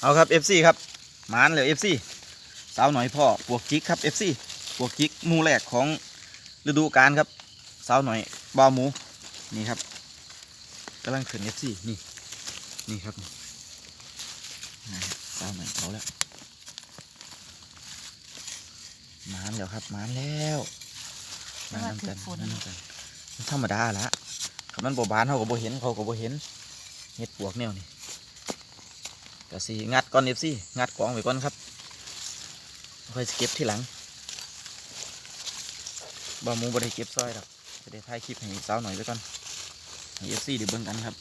เอาครับ FC ครับหมานเลย FC สาวหน่อยพ่อปวกจิกครับ FC ปวกจิกหมูแรกของฤดูกาลครับสาวหน่อยบาวหมูนี่ครับกำลังขึ้น FC นี่นี่ครับนี่นะสาวหน่อยเอาแล้วหมานแล้วครับหมานแล้วมานำกันมานำกันมันธรรมดาละคำนั้นบ่บานเขาก็บ่เห็นเขาก็บ่เห็นเห็ดปวกแนวนี่ ก็สิงัดก่อนเอฟซีงัดกล่องไว้ก่อนครับค่อยเก็บที่หลังบ่หมูบ่ได้เก็บซอยหรอกจะได้ถ่ายคลิปให้สาวหน่อยไว้ก่อนให้เอฟซีได้เบิ่งกันครับ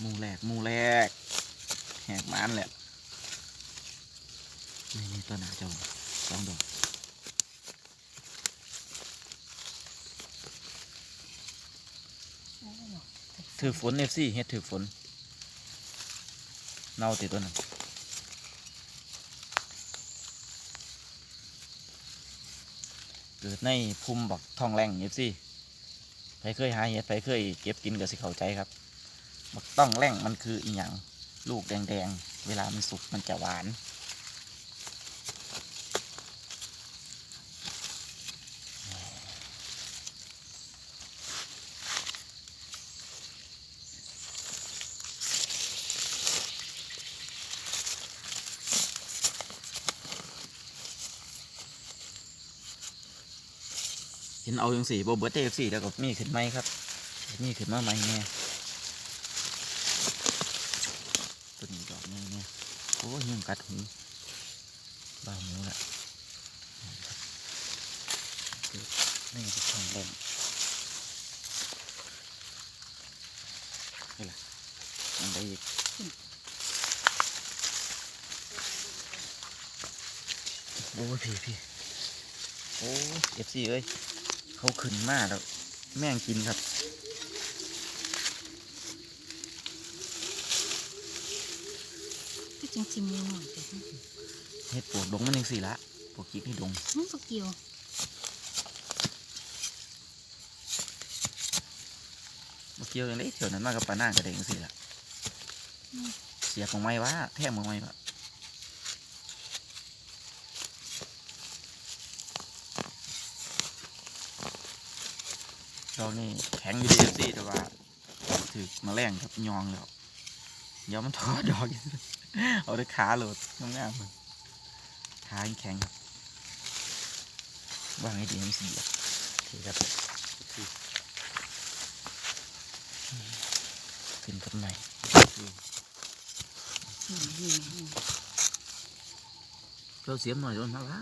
หมูแรกหมูแรกแหกมันแหละนี่นี่ตัวหนาเจ้าสองดอกถือฝนเอฟซีเฮ็ดถือฝน เน่าติดตัวนั้นเกิดในภูมิบักทองแรงเอฟซีไปเคยหาเห็ดไปเคยเก็บกินก็สิเข้าใจครับ บักต้องแรงมันคืออีหยังลูกแดงๆ เวลามันสุกมันจะหวาน เห็นเอาอย่างสี่โบเบิร์ตเอฟสี่แล้วก็มีขึ้นไหมครับมีขึ้นมาไหมเนี่ยตัวนี้ดอกนี้เนี่ยโอ้ยยังกัดหูบ้าหมูละนี่จะทองเล่นนี่แหละมันได้อีกโอ้ยพี่พี่โอ้เอฟซีเอ้ย เขาขึ้นมากแล้ว แม่งกินครับ ก็จริงๆมีหน่อยแต่เห็ดปวดดงมันยังสี่ละปวดกิ๊กนี่ดงมันก็เกี่ยวเมื่อกี้ยังได้เที่ยวนั้นมากกับปลาหน้ากระเด้งสี่ละเสียบของไม้วะแทงของไม้วะ ดอกนี่แข็งอยู่ดีเอฟซีแต่ว่าถือมาแรงครับยองแล้วเดี๋ยวมันทอดอกเอาด้วยขาโหลดงามๆมันขายแข็งครับวางให้ดีมันสีถือครับขึ้นกับไหนอืมเราเสียมหน่อยโดนมาละ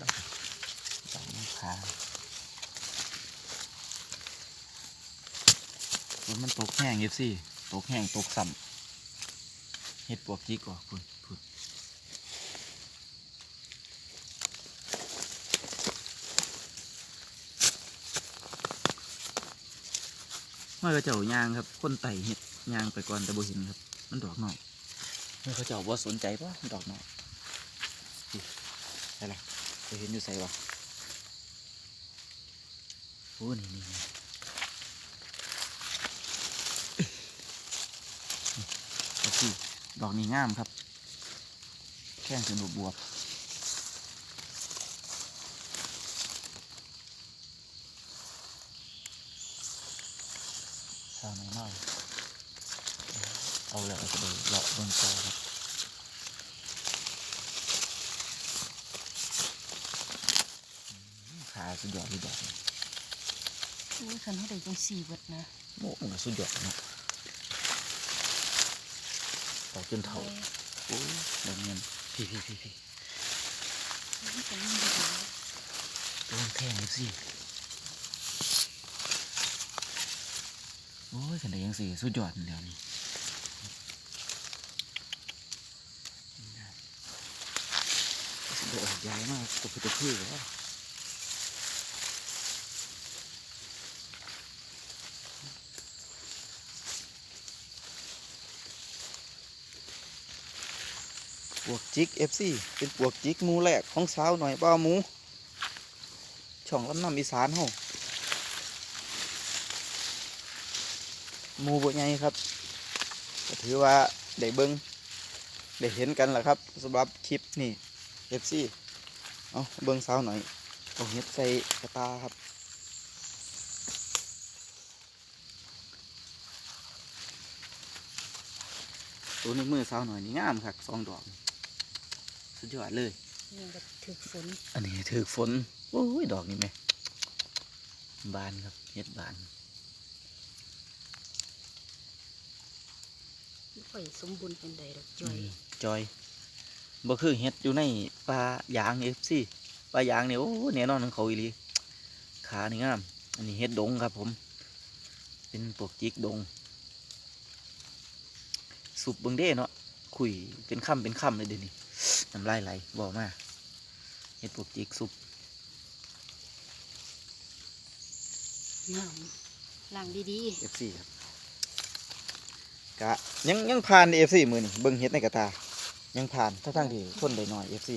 ดอกดอกมะพร้าว ฝนมันตกแห้งเอฟซี่ตกแห้งตกซ้ำเห็ดปวกจิกก่อนพุ่นพุ่นเมื่อเขาเจ้ายางครับคนไต่เห็ดยางไปก่อนแต่บ่เห็นครับ มันดอกนอกเมื่อเขาเจ้าว่าสนใจปะดอกนอกนี่อะไรไปเห็นอยู่ใส่ปะโอ้นี่นี่นี่เอาสิ ดอกนี้งามครับ แข้งสนุบวบๆข้าวน้อยมากเอาแล้วเอาไปเลยเลาะเบนต่อครับอืมขาสุดยอดเลยดอกนี้โอ้ยคันเขาได้จังสี่เบิดนะโอ้มันก็สุดยอดเนาะ ต่อจนเท่าโอ้ยดอกเงินพี่พี่พี่พี่มันก็ยังดีอยู่ตัวมันแพงเลยสิโอ้ยขันได้ยังสิสุดยอดเดี๋ยวนี้สุดยอดใหญ่มากตัวคือตัวคือแล้ว ปวกจิก FC เป็นปวกจิกหมูแรกของสาวหน่อยบ้าหมู ช่องลำน้ำอีสานเฮาหมูบ่ใหญ่ครับก็ถือว่าได้เบิ่งได้เห็นกันแหละครับสำหรับคลิปนี่ FC เอาเบิ่งสาวหน่อยเอาเฮ็ดใส่กระตาครับตัวในมือสาวหน่อยนี่งามครับสองดอก สุดยอดเลยยังแบบถึกฝนอันนี้ถือฝนโอ้ยดอกนี่ไหมบานครับเฮ็ดบานไม่ค่อยสมบูรณ์เป็นใดดอกจ้อยมจอยบ่คือเฮ็ดอยู่ในปลายางเอฟซีปลายางเนี่ยโอ้แน่นอนของเขาอีหลีขานี่งามอันนี้เฮ็ดดงครับ ผม เป็นปวกจิกดงสุบเบิงเด้เนาะคุยเป็นค่ำเป็นค่ำเลยเดี๋ยวนี้ น้ำลายไหลบอกมาเฮ็ดปวกจิกสุบงามล้างดีเอฟซีครับกะยังยังผ่านเอฟซีมือนี่เบิ่งเฮ็ดในกระตา ยังผ่านถ้าทั้งที่ทนได้หน่อยเอฟซี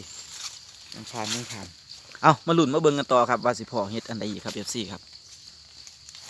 ยังผ่านยังผ่าน เอามาลุ้นมาเบิ่งกันต่อครับว่าสิพอเฮ็ดอันใดอีกครับเอฟซีครับ